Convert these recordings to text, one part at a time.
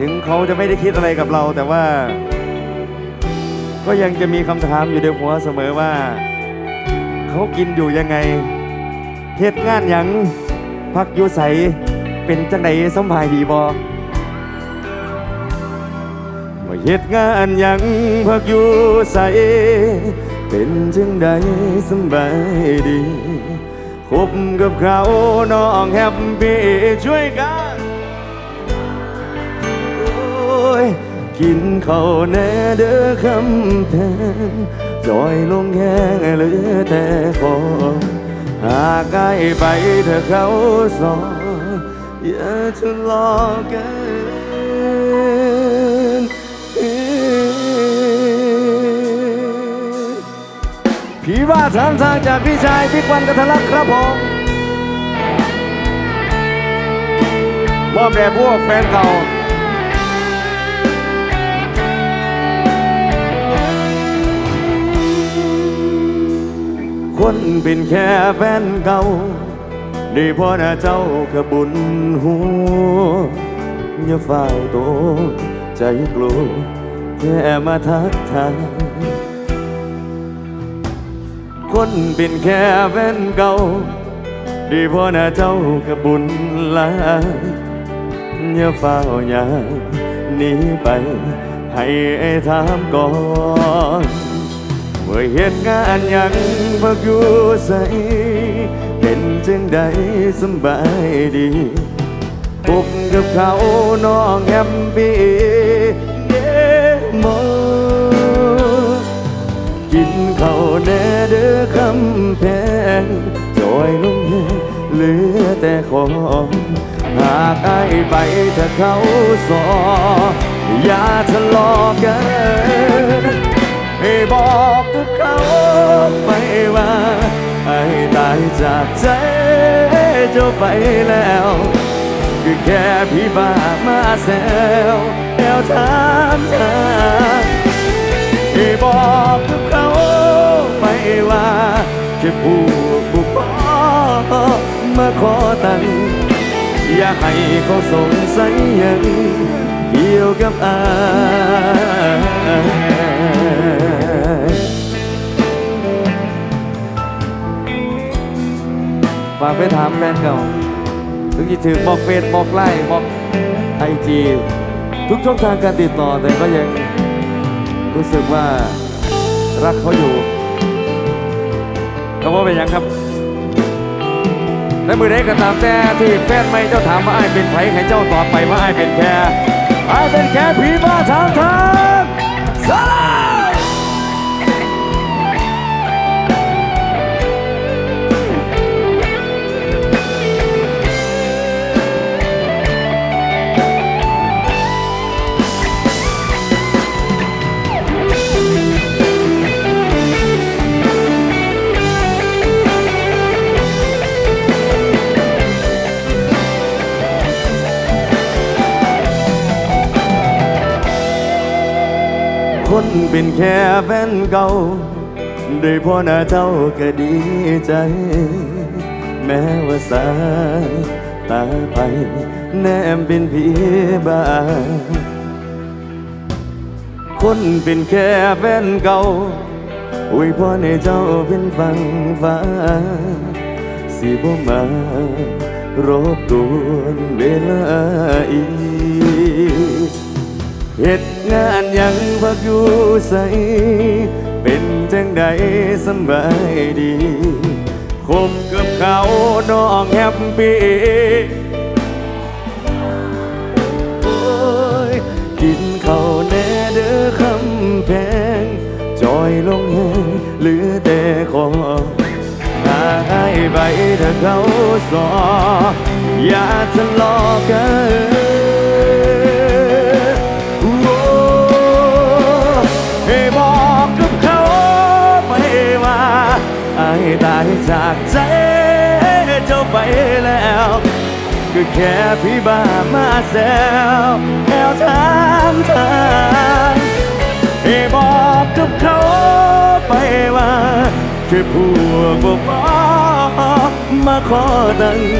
ถึงเขาจะไม่ได้คิดอะไรกับเรา แต่ว่า ก็ยังจะมีคำถามอยู่ในหัวเสมอว่า เขากินอยู่ยังไงเหตุงานหยังพักอยู่ใสเป็นจังไดสำบายดีบอว่าเหตุงานยังพักอยู่ใส เป็นจังใดสำบายดี คบกับเขาน้องแฮปปี้ช่วยกัน กินข้าวแน่เด้อคำแพงจอยลงแห้งเหลือแต่คอหากใกล้ไปเธอเขาสอนอย่าทะเลาะกันพี่ว่าทางทางจากพี่ชายพี่ควันกัทลักครับผมมอบแด่พวกแฟนเก่า คนเป็นแค่แฟนเก่าได้พอหน้าเจ้ากระบุญหัวอย่าเฝ้าโตใจกลัวแค่มาทักทายคนเป็นแค่แฟนเก่าด้พอหน้าเจ้ากระบุญลาอย่าเฝ้าอย่าหนีไป ให้ถามก่อน ว่าเหตุงานยังพักอยู่ใสเป็นจังใดสบายดีพบกับเขาน้องแฮปปี้เด้มอกินเขาแน่เด้อคำแพงจอยลงแห้งเหลือแต่ของหากไอไปถ้าเขาสออย่าทะเลาะกัน ให้บอกกับเขาไปว่าไอ้ตายจากใจเจ้าไปแล้วคือแค่พี่บ้ามาแซวแนวถามทางให้บอกกับเขาไปว่าแค่ผู้บุกอมาขอตังค์อย่าให้เขาสงสัยยังเกี่ยวกับอาากไปถามแฟนเก่าถึงจะถือบอกเฟซบอกไลน์บอกไอจีทุกช่องทางการติดต่อแต่ก็ยังรู้สึกว่ารักเขาอยู่ก็ว่าเป็นยังครับ และมือใดก็ตามแต่ที่แฟนไม่เจ้าถามว่าไอ้เป็นไผให้เจ้าตอบไปว่าไอ้เป็นแค่ไอ้เป็นแค่ผีบ้าทางทางสลา คนเป็นแค่แฟนเก่าได้พอหน้าเจ้าก็ดีใจ แม้ว่าสายตาไปแนมเป็นผีบ้าคนเป็นแค่แฟนเก่าอวยพรให้เจ้าเป็นฟังฟ้า สิบ่มารบกวนเวลาอีก เหตุงานยังพักอยู่ใส เป็นจังใดสบายดีคบกับเขาน้องแฮปปี้โอ้ยกินเขาแน่เด้อคำแพง จอยลงแห้งเหลือแต่ของหายไปถ้าเขาสอ อย่าทะเลาะกันายจากใจเจ้าไปแล้ว ก็แค่พี่บ้ามาแซวแอวถามทางให้บอกกับเขาไปว่าแค่พวกบอกมาขอตังค์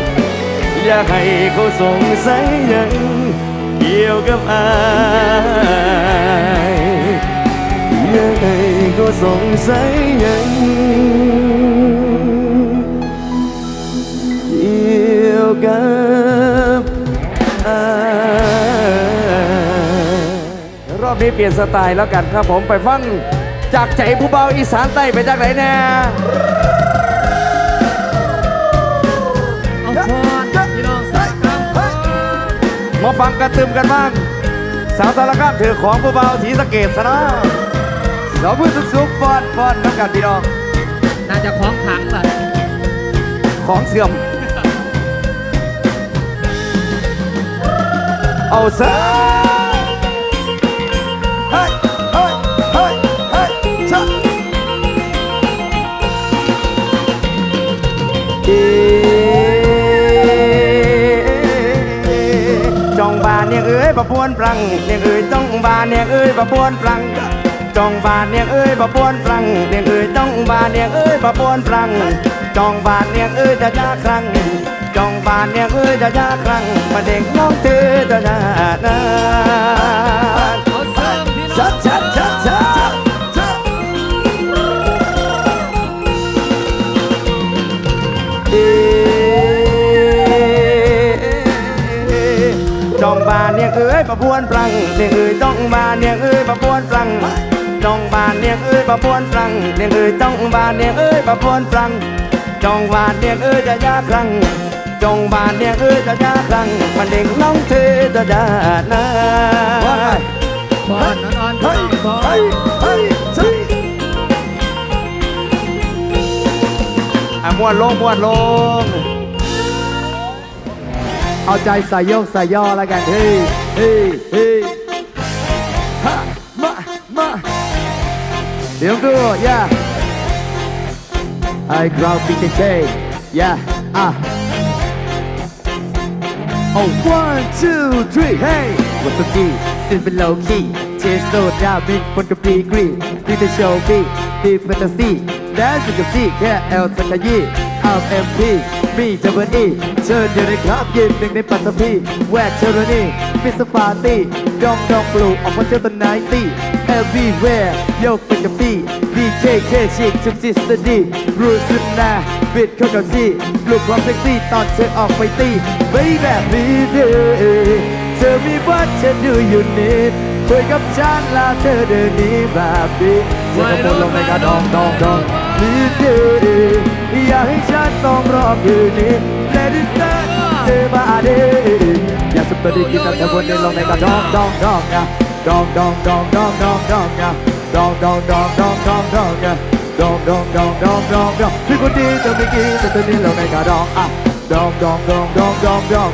อยากให้เขาสงสัยยังเกี่ยวกับอายยังไงก็สงสัยยัง กี่ยวกับอายรอบนี้เปลี่ยนสไตล์แล้วกันครับผมไปฟังจากใจผู้เบาอีสานใต้ไปจากไหนแน่เอาพรพี่น้องสักคำพรมาฟังกันตึมกันบ้าง สาวสารคามถือของผู้เบาสีสะเกตสนะเราพูดสุกๆฟอนฟอนน้ำกันพี่น้อง น่าจะคล้องขังล่ะของเสื่อม เอาซะเฮ้ยเฮ้ยเฮ้ยเฮ้ยชะเอ๊ะจองบานเนี่ยเอ้ยบะปวนปรังเนี่ยเอ้ยจ้องบานเนี่ยเอ้ยบะปวนปรังจองบานเนี่ยเอ้ยบะปวนปรังเนี่ยเอ้ยจ้องบานเนี่ยเอ้ยบะปวนปรังจองบานเนี่ยเอ้ยจะยาครั้งจอง บานเนี่ยเอ้ยจะยาครั้งมาเด็กน้องเธอจะยานานชัดชัดชัดชัดชัดเอ๊ะจองบานเนี่ยเอ้ยประพวนปรังเนี่ยเอ้ยจ้องบานเนี่ยเอ้ยประพวนปรังจ้องบานเนี่ยเอ้ยประพวนปรังเนี่ยเอ้ยจ้องบานเนี่ยเอ้ยประพวนปรังจ้องบานเนี่ยเอ้ยจะยาครั้ง งบานเนี่ยเอ้ยจะยาครั้งมันเด็กน้องเธอจะยานาพรนอนๆพี่เฮ้ยน้องพรเฮ้ยเฮ้ยเฮ้ยอะม้วนลงม้วนลง เอาใจใส่โยกใส่ย่อแล้วกันเฮ้ยเฮ้ยเฮ้ยฮะมามาเดี๋ยวดูย่าไอ้กราวปีเจย่าอะ Oh one two three hey วัตถุดีสิ้นเป็น low key เชสโซดาบินบนกับดีกรีดีเดโชว์บีดีแฟนตาซีแดนซ์กับซีแค่เอลสักยี่อัลเอ็มพีมีดับเบิลอีเชิญอยู่ในครับยืนหนึ่งในปัตตภีแวกเชอร์นี่มิสปาตี้ดองดองบลูออกมาเจอตันไนตี้ everywhere โยกเป็นกับพี่ BKK ชิคจุกจิตสดีรูสุดนาบิดเข้ากับที่ลูกความเซ็กซี่ตอนเธอออกไปตีไม่แบบนี้เธอเธอมีวัดฉันดูอยู่นิดคุยกับฉันแล้วเธอเดินหนี้แบบนี้เธอก็มุดลงในกระดองดองดองนี่เธออยากให้ฉันต้องรอคืนนี้ Let it start เธอมาเดอย่าสุดตัวดีกินแต่เธอวนเดินลงในกระดองดองดองนะ dog dog dog dog dog dog dog dog dog dog dog dog dog dog dog dog dog dog Chico dee to me key to the little mega dog ah dog dog dog dog dog dog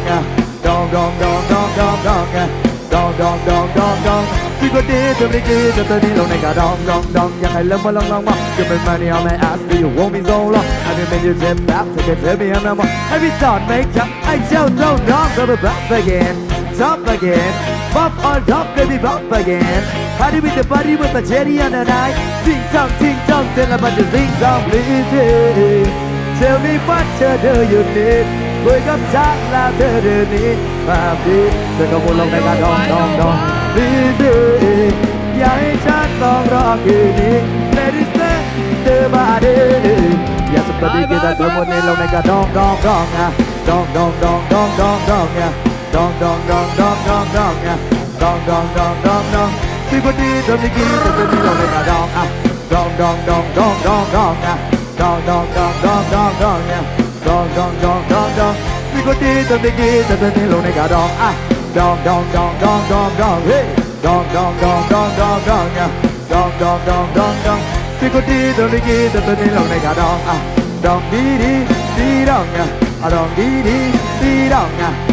dog dog dog dog dog dog dog dog dog dog dog Chico dee to me key to the little mega dog dog dog Yeah I love my long long mom Give me money on my ass do you want me so long Have you made your trip back to get heavy and I'm on Every start make up I just don't know Go to back again Top again pop on top baby pop again Party with the body with the cherry on the night Ting tong ting tong tell about the ting tong please Tell me what to do you need คุยกับฉันแล้วเธอเดินนี้มาพี่เธอก็มุดลงในกระดองดองดอง please อย่าให้ฉันต้องรอคืนนี้ Let it stay เธอมาดินอย่าสปาร์ตี้กินแต่เธอหมดในลงในกระดองดองดองนะดองดองดองดองดองดองนะ ดองดองดองดองดองดองนะดองดองดองดองดองที่พอดีเธอไม่กินแต่เธอนี่ลงในกระดองอะดองดองดองดองดองดองนะดองดองดอ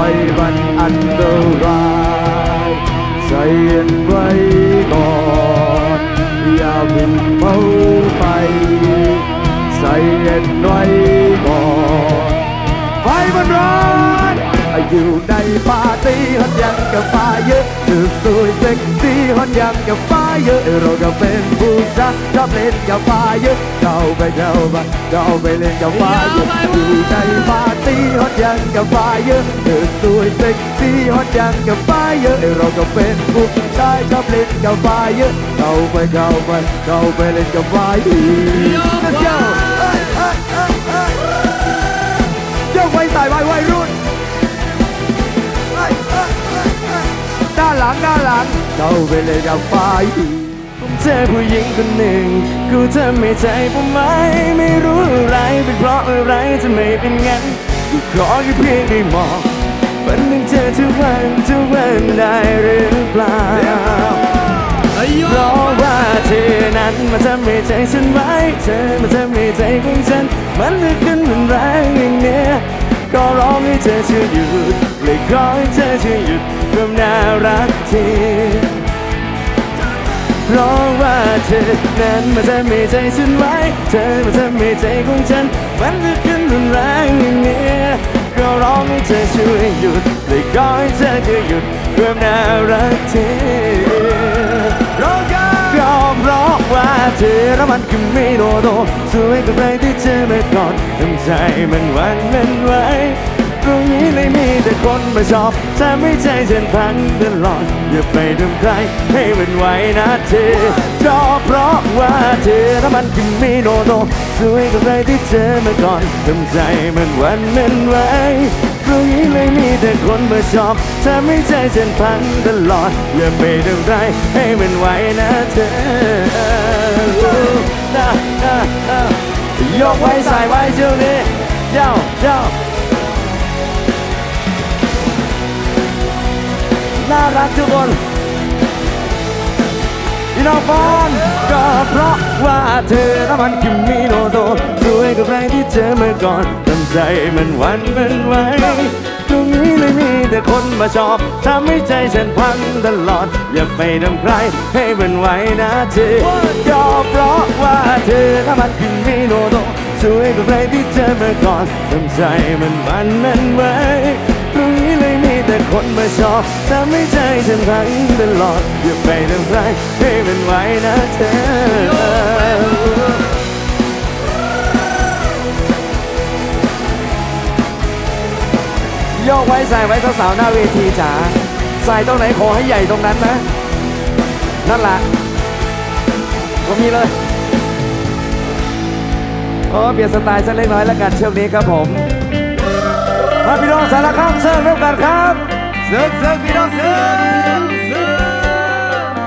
ไฟมันอันตรายใจเย็นไว้ก่อนอย่าเพิ่งเมาไปใจเย็นไว้ก่อนไฟมันร้อน อยู่ในปาร์ตี้ฮอตยังกับไฟเยอะถือสวยเซ็กซี่ฮอตยังกับไฟเยอะเราก็เป็นผู้ชายชอบเล่นกับไฟเยอะเข้าไปเข้าไปเข้าไปเล่นกับไฟเยอะอยู่ในปาร์ตี้ฮอตยังกับไฟเยอะถือสวยเซ็กซี่ฮอตยังกับไฟเยอะเราก็เป็นผู้ชายชอบเล่นกับไฟเยอะเข้าไปเข้าไปเข้าไปเล่นกับไฟเยอะ Let's go เอ้ยเอ้ยเอ้ยเอ้ยยกไว้ใส่ไว้วัยรุ่ หลังด้านหลังเข้าไปเลยกับไฟผมเจอผู้หญิงคนหนึ่ง กูทำไม่ใจผมไหม ไม่รู้อะไร เป็นเพราะอะไรจะไม่เป็นงั้น กูขอแค่เพียงได้มองฝันถึงเธอทุกวันทุกวันได้หรือเปล่าเฮ้ยโยเพราะว่าเธอนั้นมาทำให้ใจฉันไว้เธอมาทำให้ใจของฉัน มันลึกขึ้นมันแรงอย่างเนี้ยก็ร้องให้เธอช่วยหยุดเลยขอให้เธอช่วยหยุด ความน่ารักทีเพราะว่าเธอนั้นมาทำให้ใจฉันไว้ เธอมาทำให้ใจของฉัน มันลึกขึ้นรุนแรงอย่างเนี้ยก็ร้องให้เธอช่วยหยุดเลยขอให้เธอช่วยหยุดความน่ารักทีร้องกันก็เพราะว่าเธอแล้วมันคือไม่โดโดสวยกับใครที่เจอมาก่อนทำใจมันหวันมันไหว ตรงนี้เลยมีแต่คนมาชอบทำให้ใจฉันพังตลอด อย่าไปทำใครให้มันไหวนะเธอก็เพราะว่าเธอแล้วมันคือมีโนโนสวยกับใครที่เจอมาก่อนทำใจมันหวันมันไหวตรงนี้เลยมีแต่คนมาชอบทำให้ใจฉันพังตลอด อย่าไปทำใครให้มันไหวนะเธอยกไว้ใส่ไว้ช่วงนี้เย้าเย้า น่ารักทุกคนพี่น้องฟอนก็เพราะว่าเธอแล้วมันคือมีโนโตสวยกับใครที่เจอเมาก่อนทำใจมันหวันมันไหวตรงนี้เลยมีแต่คนมาชอบทำให้ใจฉันพังตลอด อย่าไปทำใครให้มันไหวนะเธอก็เพราะว่าเธอแล้วมันคือมีโนโตสวยกับใครที่เจอเมาก่อนทำใจมันหวันมันไหวตรงนี้เลยมี แต่คนมาชอบทำให้ใจฉันพังตลอดอย่าไปทำไรให้มันไหวนะเธอโยกไว้ใส่ไว้สาวๆหน้าเวทีจ๋าใส่ตรงไหนขอให้ใหญ่ตรงนั้นนะ นั่นแหละก็มีเลยโอ้เปลี่ยนสไตล์สักเล็กน้อยแล้วกันช่วงนี้ครับผม มาพี่น้องสารคามเซิร์ฟริ่มกันครับเซิร์ฟเซิร์ฟพี่น้องเซิร์ฟเสิร์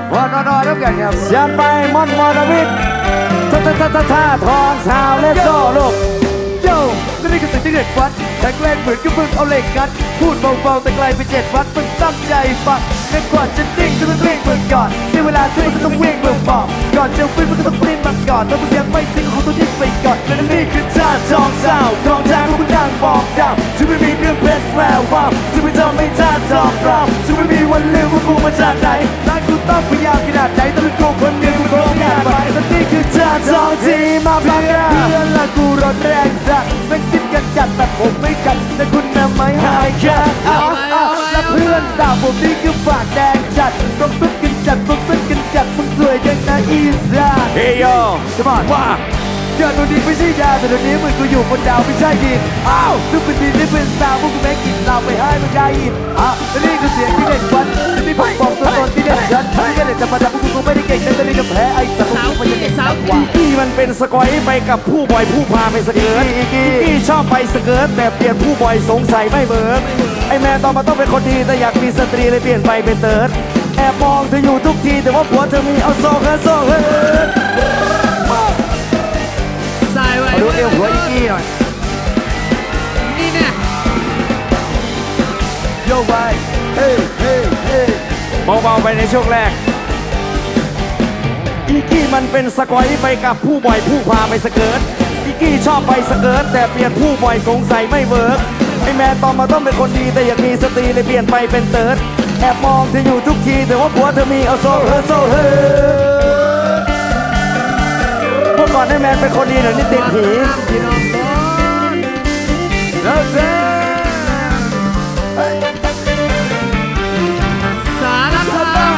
ฟวันนอนๆแล้วกันครับยันไปมอนมอนวิทท่าท่าท่าท่าท่าทองสาวเลสโซลูกโย่และนี่คือสิ่งที่เด็ดวัดแข็งแรงเหมือนกับมึงเอาเหล็กกัด พูดเบาๆแต่ไกลไปเจ็ดวัดมึงตั้งใจฟังแค่กว่าจะนิ่งจะต้องเร่งมึงก่อนในเวลาที่มึงก็ต้องเว่งมึงบอกก่อนจะวิ่งมึงก็ต้องปริ้นมันก่อนถ้ามึงยังไม่ทิ้งของตัวทิ้งไปก่อนและนี่คือท่าทองสาวทองแท้พวกมึงนั่งบอกดา ว่ากูมาจากไหนร้านกูต้องพยายามขนาดไหนแต่เป็นกูคนเดียวกูคงงานไปและนี่คือท่าทองที่มาพังเพื่อนละกูร้อนแรงสักไม่คิดกันจัดแต่ผมไม่กัดแต่คุณน่ะไม่หายขาดเอาเอาและเพื่อนสาวผมนี่คือฝากแดงจัดต้องตึ้งกันจัดต้องตึ้งกันจัดมึงสวยยังนะอีสานเฮ้ยโยจะบอกว่า เจอตัวนี้ไม่ใช่ยาแต่ตัวนี้เหมือนกูอยู่บนดาวไม่ใช่ดินอ้าวทุกคนดีได้เป็นสาวพวกกูแม่งกินเราไปให้มึงได้ยินอะและนี่คือเสียงที่เด็ดวันจะมีผมบอกตัวตนที่เด็ดฉันไม่ได้เด็ดธรรมดาพวกกูไม่ได้เก่งแต่ตัวนี้ก็แพ้ไอ้สัตว์พวกกูมันจะเก่งมากกว่ากี้มันเป็นสกอยไปกับผู้บอยผู้พาไปสเกิร์ตอีกี้กี้ชอบไปสเกิร์ตแต่เปลี่ยนผู้บอยสงสัยไม่เบิร์กไอแม่ตอนมาต้องเป็นคนดีแต่อยากมีสตรีเลยเปลี่ยนไปเป็นเติร์ดแอบมองเธออยู่ทุกทีแต่ว่าผัวเธอมีเอาโซ่เฮิร์ตโซ่เฮิร์ตใส่ไว้มา ดูเอวหัวอีกี้หน่อยนี่เนี่ยโยกไปเฮ้ยเฮ้ยเฮ้ยเบาๆไปในช่วงแรก อีกี้มันเป็นสกอยไปกับผู้บอยผู้พาไปสเกิร์ตอีกี้ชอบไปสเกิร์ตแต่เปลี่ยนผู้บอยสงสัยไม่เวิร์กไอแมนตอนมาต้องเป็นคนดีแต่อยากมีสตรีเลยเปลี่ยนไปเป็นเติร์ดแอบมองเธออยู่ทุกทีแต่ว่าผัวเธอมีเอาโซ่เฮอโซ่เฮอเมื่ อก่อนไอแมนเป็นคนดีเดี๋ยนี้ติดผีแล้วเจ้สารคาม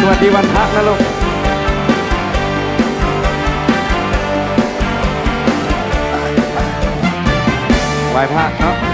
สวัสดีวันพระนะลูกไหวพระเนาะ